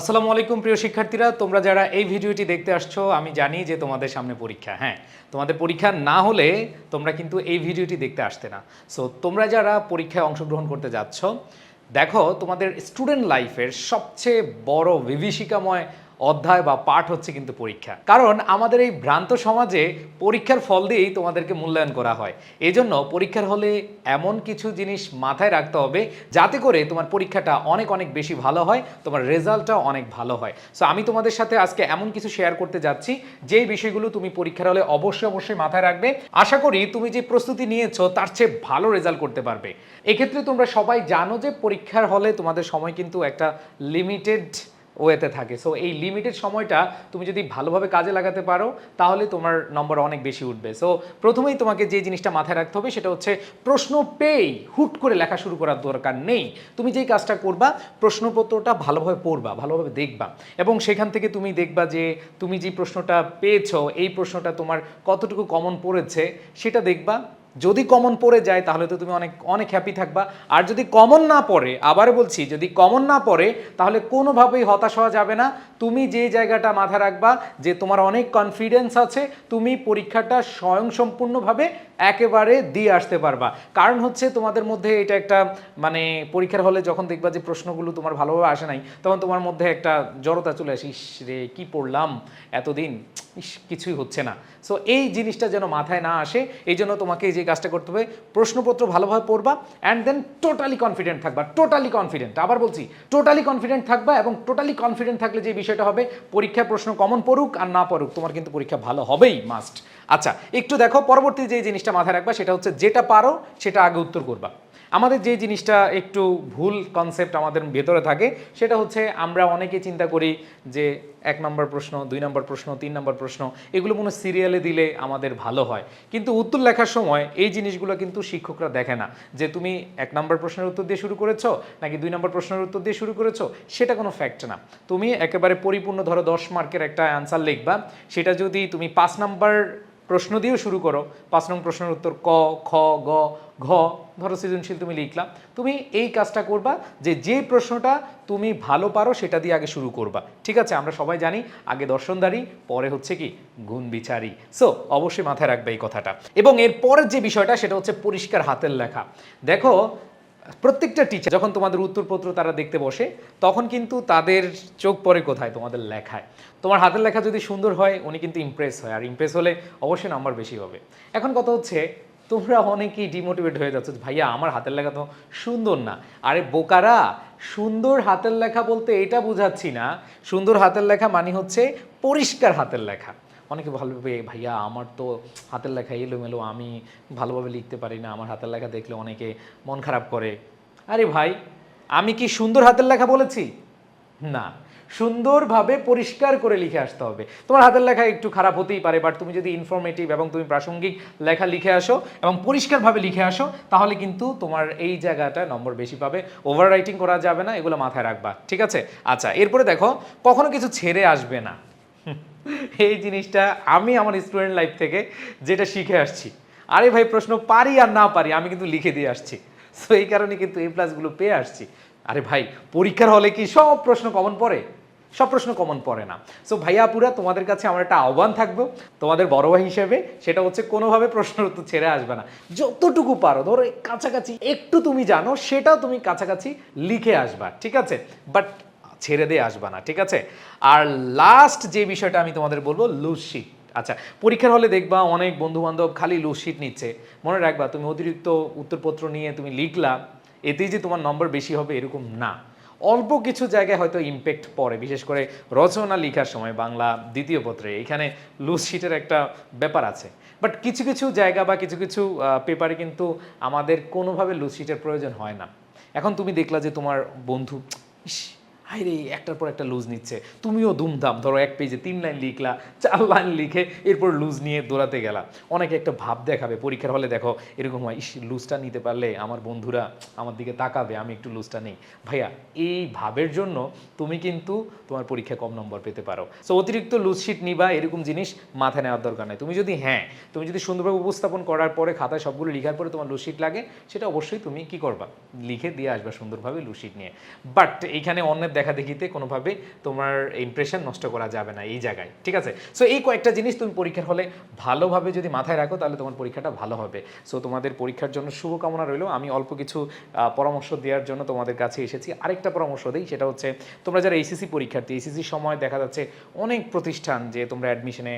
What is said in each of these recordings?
আসসালামু আলাইকুম, প্রিয় শিক্ষার্থীরা। তোমরা যারা এই ভিডিওটি দেখতে আসছো, আমি জানি যে তোমাদের সামনে পরীক্ষা হ্যাঁ। তোমাদের পরীক্ষা না হলে তোমরা কিন্তু এই ভিডিওটি দেখতে আসতে না। সো তোমরা যারা পরীক্ষায় অংশগ্রহণ করতে যাচ্ছ, দেখো তোমাদের স্টুডেন্ট লাইফের সবচেয়ে বড় বিভীষিকাময় অধ্যায় বা পাঠ হচ্ছে কিন্তু পরীক্ষা। কারণ আমাদের এই ভ্রান্ত সমাজে পরীক্ষার ফল দিয়েই তোমাদেরকে মূল্যায়ন করা হয়। এজন্য পরীক্ষার হলে এমন কিছু জিনিস মাথায় রাখতে হবে যাতে করে তোমার পরীক্ষাটা অনেক অনেক বেশি ভালো হয়, তোমার রেজাল্টটা অনেক ভালো হয়। সো আমি তোমাদের সাথে আজকে এমন কিছু শেয়ার করতে যাচ্ছি, যেই বিষয়গুলো তুমি পরীক্ষার হলে অবশ্যই অবশ্যই মাথায় রাখবে। আশা করি তুমি যে প্রস্তুতি নিয়েছো, তার চেয়ে ভালো রেজাল্ট করতে পারবে। এক্ষেত্রে তোমরা সবাই জানো যে পরীক্ষার হলে তোমাদের সময় কিন্তু একটা লিমিটেড ওয়েতে থাকে। সো এই লিমিটেড সময়টা তুমি যদি ভালোভাবে কাজে লাগাতে পারো, তাহলে তোমার নম্বর অনেক বেশি উঠবে। সো প্রথমেই তোমাকে যে জিনিসটা মাথায় রাখতে হবে, সেটা হচ্ছে প্রশ্ন পেয়েই হুট করে লেখা শুরু করার দরকার নেই। তুমি যেই কাজটা করবা, প্রশ্নপত্রটা ভালোভাবে পড়বা, ভালোভাবে দেখবা। এবং সেখান থেকে তুমি দেখবা যে তুমি যে প্রশ্নটা পেয়েছ, এই প্রশ্নটা তোমার কতটুকু কমন পড়েছে, সেটা দেখবা। যদি কমন পড়ে যায়, তাহলে তো তুমি অনেক অনেক হ্যাপি থাকবা। আর যদি কমন না পড়ে, আবার বলছি, যদি কমন না পড়ে, তাহলে কোনোভাবেই হতাশ হওয়া যাবে না। তুমি যে জায়গাটা মাথায় রাখবা যে তোমার অনেক কনফিডেন্স আছে, তুমি পরীক্ষাটা স্বয়ংসম্পূর্ণভাবে একেবারে দিয়ে আসতে পারবা। কারণ হচ্ছে তোমাদের মধ্যে এটা একটা মানে পরীক্ষার হলে যখন দেখবা যে প্রশ্নগুলো তোমার ভালোভাবে আসে নাই, তখন তোমার মধ্যে একটা জড়তা চলে আসে, ইস রে, কী পড়লাম এতদিন? ইস, কিছুই হচ্ছে না। সো এই জিনিসটা যেন মাথায় না আসে, এই জন্য তোমাকে যে কাজটা করতে হবে, প্রশ্নপত্র ভালোভাবে পড়বা অ্যান্ড দেন টোটালি কনফিডেন্ট থাকবা টোটালি কনফিডেন্ট আবার বলছি টোটালি কনফিডেন্ট থাকবা এবং টোটালি কনফিডেন্ট থাকলে যে বিষয়টা হবে, পরীক্ষার প্রশ্ন কমন পড়ুক আর না পড়ুক, তোমার কিন্তু পরীক্ষা ভালো হবেই মাস্ট আচ্ছা একটু দেখো, পরবর্তী যে জিনিসটা মাথায় রাখবা, সেটা হচ্ছে যেটা পারো, সেটা আগে উত্তর করবা। আমাদের যে জিনিসটা একটু ভুল কনসেপ্ট আমাদের ভেতরে থাকে, সেটা হচ্ছে আমরা অনেকে চিন্তা করি যে এক নম্বর প্রশ্ন, দুই নম্বর প্রশ্ন, তিন নম্বর প্রশ্ন, এগুলো কোনো সিরিয়ালে দিলে আমাদের ভালো হয়। কিন্তু উত্তর লেখার সময় এই জিনিসগুলো কিন্তু শিক্ষকরা দেখে না। যে তুমি এক নম্বর প্রশ্নের উত্তর দিয়ে শুরু করেছ, নাকি দুই নম্বর প্রশ্নের উত্তর দিয়ে শুরু করেছ, সেটা কোনো ফ্যাক্ট না। তুমি একেবারে পরিপূর্ণ ধরো দশ মার্কের একটা অ্যান্সার লিখবা, সেটা যদি তুমি পাঁচ নাম্বার প্রশ্ন দিয়েও শুরু করো। পাঁচ নং প্রশ্নের উত্তর ক, খ, গ, ঘ। ধরো সৃজনশীল তুমি লিখলাম তুমি এই কাজটা করবা যে যে প্রশ্নটা তুমি ভালো পারো সেটা দিয়ে আগে শুরু করবা। ঠিক আছে, আমরা সবাই জানি আগে দর্শনদারি পরে হচ্ছে কি? গুণ বিচারি। সো অবশ্যই মাথায় রাখবে এই কথাটা। এবং এর পরের যে বিষয়টা, সেটা হচ্ছে পরিষ্কার হাতের লেখা। দেখো প্রত্যেকটা টিচার যখন তোমাদের উত্তরপত্র তারা দেখতে বসে, তখন কিন্তু তাদের চোখ পড়ে কোথায়? তোমাদের লেখায়। তোমার হাতের লেখা যদি সুন্দর হয়, উনি কিন্তু ইমপ্রেস হয়। আর ইমপ্রেস হলে অবশ্যই নাম্বার বেশি হবে। এখন কথা হচ্ছে, তোমরা অনেকেই ডিমোটিভেট হয়ে যাচ্ছ ভাইয়া, আমার হাতের লেখা তো সুন্দর না। আরে বোকারা, সুন্দর হাতের লেখা বলতে এটা বোঝাচ্ছি না। সুন্দর হাতের লেখা মানে হচ্ছে পরিষ্কার হাতের লেখা। অনেকে ভালোভাবে ভাইয়া, আমার তো হাতের লেখা এলোমেলো, আমি ভালোভাবে লিখতে পারি না, আমার হাতের লেখা দেখলে অনেকে মন খারাপ করে। আরে ভাই, আমি কি সুন্দর হাতের লেখা বলেছি? না, সুন্দরভাবে পরিষ্কার করে লিখে আসতে হবে। তোমার হাতের লেখা একটু খারাপ হতেই পারে বাট তুমি যদি ইনফরমেটিভ এবং তুমি প্রাসঙ্গিক লেখা লিখে আসো এবং পরিষ্কারভাবে লিখে আসো, তাহলে কিন্তু তোমার এই জায়গাটা নম্বর বেশি পাবে। ওভার রাইটিং করা যাবে না, এগুলো মাথায় রাখবা, ঠিক আছে? আচ্ছা এরপরে দেখো, কখনো কিছু ছেড়ে আসবে না। এই জিনিসটা আমি আমার স্টুডেন্ট লাইফ থেকে যেটা শিখে আসছি। আরে ভাই, প্রশ্ন পারি আর না পারি, আমি কিন্তু লিখে দিয়ে আসছি। সো এই কারণে কিন্তু এই প্লাসগুলো পেয়ে আসছি। আরে ভাই, পরীক্ষার হলে কি সব প্রশ্ন কমন পড়ে? সব প্রশ্ন কমন পড়ে না। সো ভাইয়া পুরা তোমাদের কাছে আমার একটা আহ্বান থাকবে। তোমাদের বড় ভাই হিসেবে সেটা হচ্ছে কোনোভাবে প্রশ্নের উত্তর ছেড়ে আসবে না। যতটুকু পারো, ধরো কাছাকাছি একটু তুমি জানো, সেটাও তুমি কাছাকাছি লিখে আসবা, ঠিক আছে? বাট ছেড়ে দিয়ে আসবা না, ঠিক আছে? আর লাস্ট যে বিষয়টা আমি তোমাদের বলব লুজ শিট আচ্ছা পরীক্ষার হলে দেখবা অনেক বন্ধু বান্ধব খালি লুজ শিট নিচ্ছে। মনে রাখবা, তুমি অতিরিক্ত উত্তরপত্র নিয়ে তুমি লিখলা, এতেই যে তোমার নম্বর বেশি হবে এরকম না। অল্প কিছু জায়গায় হয়তো ইম্প্যাক্ট পড়ে, বিশেষ করে রচনা লেখার সময়, বাংলা দ্বিতীয় পত্রে। এখানে লুজ শিটের একটা ব্যাপার আছে। বাট কিছু কিছু জায়গা বা কিছু কিছু পেপারে কিন্তু আমাদের কোনোভাবে লুজ শিটের প্রয়োজন হয় না। এখন তুমি দেখলা যে তোমার বন্ধু হাই রে একটার পর একটা লুজ নিচ্ছে। তুমিও ধুমধাম, ধরো এক পেজে তিন লাইন লিখলা, চার লাইন লিখে এরপর লুজ নিয়ে দৌড়াতে গেলা। অনেকে একটা ভাব দেখাবে, পরীক্ষার হলে দেখো, এরকম হয়, ইস লুজটা নিতে পারলে আমার বন্ধুরা আমার দিকে তাকাবে, আমি একটু লুজটা নেই। ভাইয়া, এই ভাবের জন্য তুমি কিন্তু তোমার পরীক্ষায় কম নম্বর পেতে পারো। সো অতিরিক্ত লুজ শিট নিবা, এরকম জিনিস মাথায় নেওয়ার দরকার নেই। তুমি যদি হ্যাঁ তুমি যদি সুন্দরভাবে উপস্থাপন করার পরে খাতায় সবগুলো লিখার পরে তোমার লুজ শিট লাগে, সেটা অবশ্যই তুমি কি করবা? লিখে দিয়ে আসবা সুন্দরভাবে লুজ শিট নিয়ে। বাট এইখানে অন্যের দেখা দেখিতে কোনোভাবে তোমার ইমপ্রেশন নষ্ট করা যাবে না এই জায়গায়, ঠিক আছে? সো এই কয়েকটা জিনিস তুমি পরীক্ষার হলে ভালোভাবে যদি মাথায় রাখো, তাহলে তোমার পরীক্ষাটা ভালো হবে। সো তোমাদের পরীক্ষার জন্য শুভকামনা রইল। আমি অল্প কিছু পরামর্শ দেওয়ার জন্য তোমাদের কাছে এসেছি। আরেকটা পরামর্শ দিই, সেটা হচ্ছে তোমরা যারা এইসিসি পরীক্ষার্থী এইসিসির সময় দেখা যাচ্ছে অনেক প্রতিষ্ঠান যে তোমরা অ্যাডমিশনে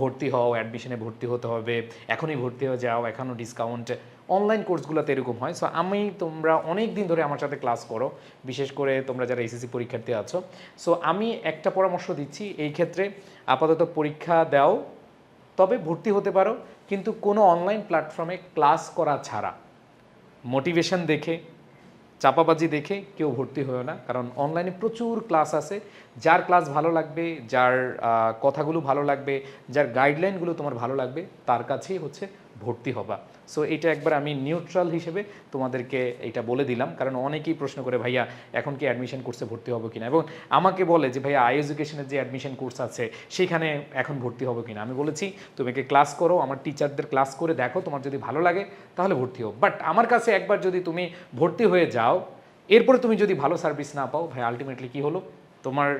ভর্তি হও অ্যাডমিশনে ভর্তি হতে হবে, এখনই ভর্তি হয়ে যাও, এখনও ডিসকাউন্ট অনলাইন কোর্সগুলোতে এরকম হয়। সো আমি তোমরা অনেক দিন ধরে আমার সাথে ক্লাস করো। বিশেষ করে তোমরা যারা এসএসসি পরীক্ষার্থী আছো। সো আমি একটা পরামর্শ দিচ্ছি এই ক্ষেত্রে। আপাতত পরীক্ষা দাও, তবে ভর্তি হতে পারো। কিন্তু কোনো অনলাইন প্ল্যাটফর্মে ক্লাস করা ছাড়া। মোটিভেশন দেখে, চাপাবাজি দেখে কেউ ভর্তি হয়েও না। কারণ অনলাইনে প্রচুর ক্লাস আছে। যার ক্লাস ভালো লাগবে, যার কথাগুলো ভালো লাগবে, যার গাইডলাইনগুলো তোমার ভালো লাগবে, তার কাছেই হচ্ছে ভর্তি হবা। সো এটা একবার আমি নিউট্রাল হিসেবে তোমাদেরকে এটা বলে দিলাম, কারণ অনেকেই প্রশ্ন করে, ভাইয়া, এখন কি অ্যাডমিশন কোর্সে ভর্তি হব কিনা? এবং আমাকে বলে যে, ভাইয়া আই এডুকেশনের যে অ্যাডমিশন কোর্স আছে, সেখানে এখন ভর্তি হব কিনা? আমি বলেছি, তুমি কি ক্লাস করো, আমার টিচারদের ক্লাস করে দেখো, তোমার যদি ভালো লাগে, তাহলে ভর্তি হও। বাট আমার কাছে একবার যদি তুমি ভর্তি হয়ে যাও, এরপরে তুমি যদি ভালো সার্ভিস না পাও, ভাই আলটিমেটলি কী হলো? তোমার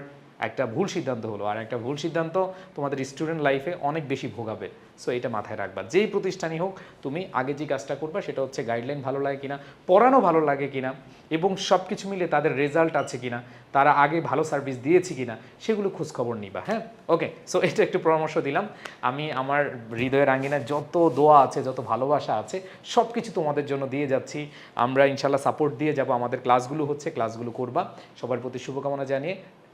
একটা ভুল সিদ্ধান্ত হলো, আর একটা ভুল সিদ্ধান্ত তোমাদের স্টুডেন্ট লাইফে অনেক বেশি ভোগাবে। সো এটা মাথায় রাখবা। যেই প্রতিষ্ঠানই হোক, তুমি আগে যে কাজটা করবা, সেটা হচ্ছে গাইডলাইন ভালো লাগে কিনা, পড়ানো ভালো লাগে কিনা, এবং সব কিছু মিলে তাদের রেজাল্ট আছে কিনা, তারা আগে ভালো সার্ভিস দিয়েছে কিনা, সেগুলো খোঁজ খবর নিবা হ্যাঁ? ওকে সো এটা একটু পরামর্শ দিলাম। আমি আমার হৃদয়ের আঙ্গিনায় যত দোয়া আছে, যত ভালোবাসা আছে সব কিছু তোমাদের জন্য দিয়ে যাচ্ছি। আমরা ইনশাল্লাহ সাপোর্ট দিয়ে যাব। আমাদের ক্লাসগুলো হচ্ছে ক্লাসগুলো করবা। সবার প্রতি শুভকামনা জানিয়ে